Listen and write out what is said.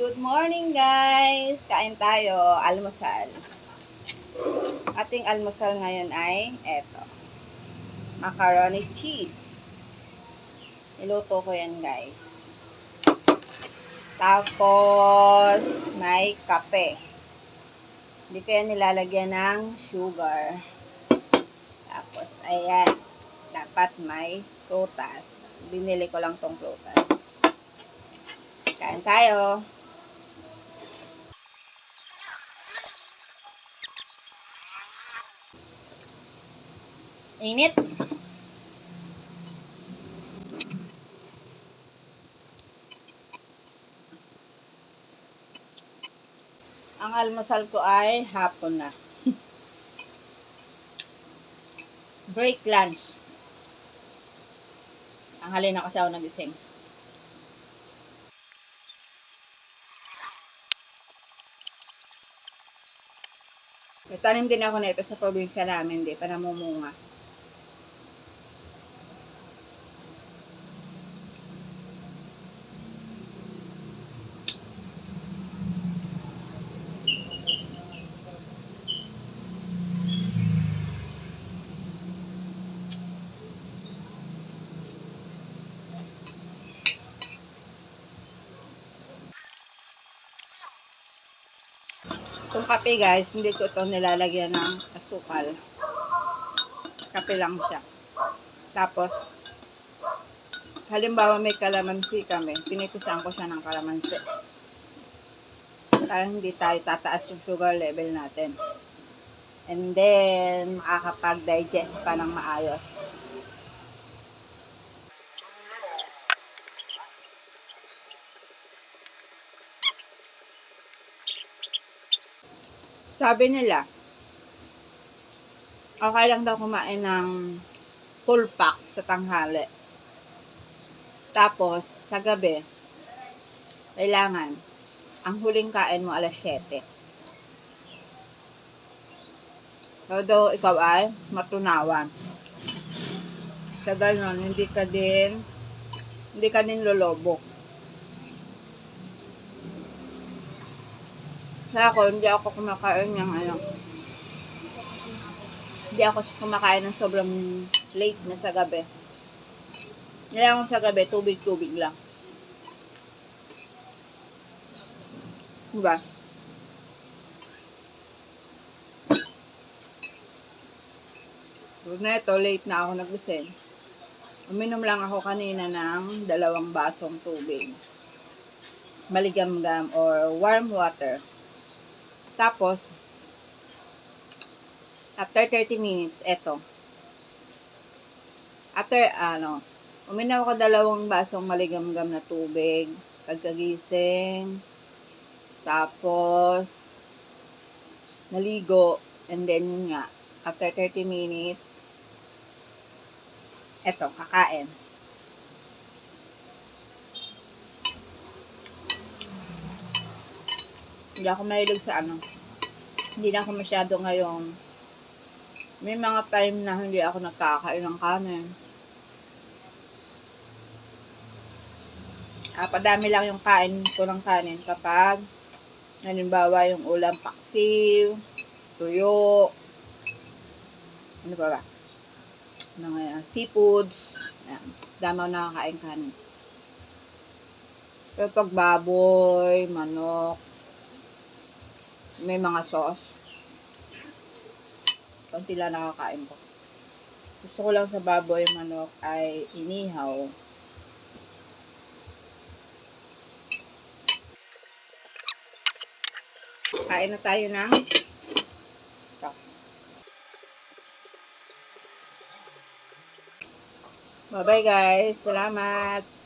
Good morning guys! Kain tayo, almusal. Ating almusal ngayon ay eto. Macaroni cheese. Niluto ko yan guys. Tapos, may kape. Hindi ko yan nilalagyan ng sugar. Tapos, ayan. Dapat may prutas. Binili ko lang tong prutas. Kain tayo. Init. Ang almusal ko ay hapon na. Break lunch. Ang halin na kasi ako nagising. May tanim din ako nito sa probinsya namin, di pa namumunga. Itong kape guys, hindi ko ito nilalagyan ng asukal. Kape lang siya. Tapos, halimbawa may kalamansi kami, pinipisan ko siya ng kalamansi. Kaya hindi tayo tataas yung sugar level natin. And then, makakapag-digest pa ng maayos. Sabi nila, okay lang daw kumain ng full pack sa tanghali. Tapos, sa gabi, kailangan, ang huling kain mo alas 7. Although, ikaw ay matunawan. Sa ganon, hindi ka din, hindi ka din lolobok. Sa ako, hindi ako kumakain ng ano. Hindi ako kumakain ng sobrang late na sa gabi. Kailangan sa gabi, tubig-tubig lang. Diba? Tapos na ito, late na ako nagising. Uminom lang ako kanina ng dalawang basong tubig. Maligam-gam or warm water. Tapos, after 30 minutes, eto. After, ano, uminom ako dalawang basong maligam-gam na tubig. Pagkagising. Tapos, naligo. And then, yun nga, after 30 minutes, eto, kakain. Hindi ako mahilig sa ano. Hindi na ako masyado ngayon. May mga time na hindi ako nagkakain ng kanin. Ah, padami lang yung kain ko ng kanin kapag halimbawa yung ulam paksiw, tuyo, ano ba ba? Mga uh, seafoods. Ayan. Dama nakakain kanin. Pero pag baboy, manok, may mga sauce. Konti lang nakakain ko. Gusto ko lang sa baboy manok ay inihaw. Kain na tayo ng. Bye-bye guys. Salamat.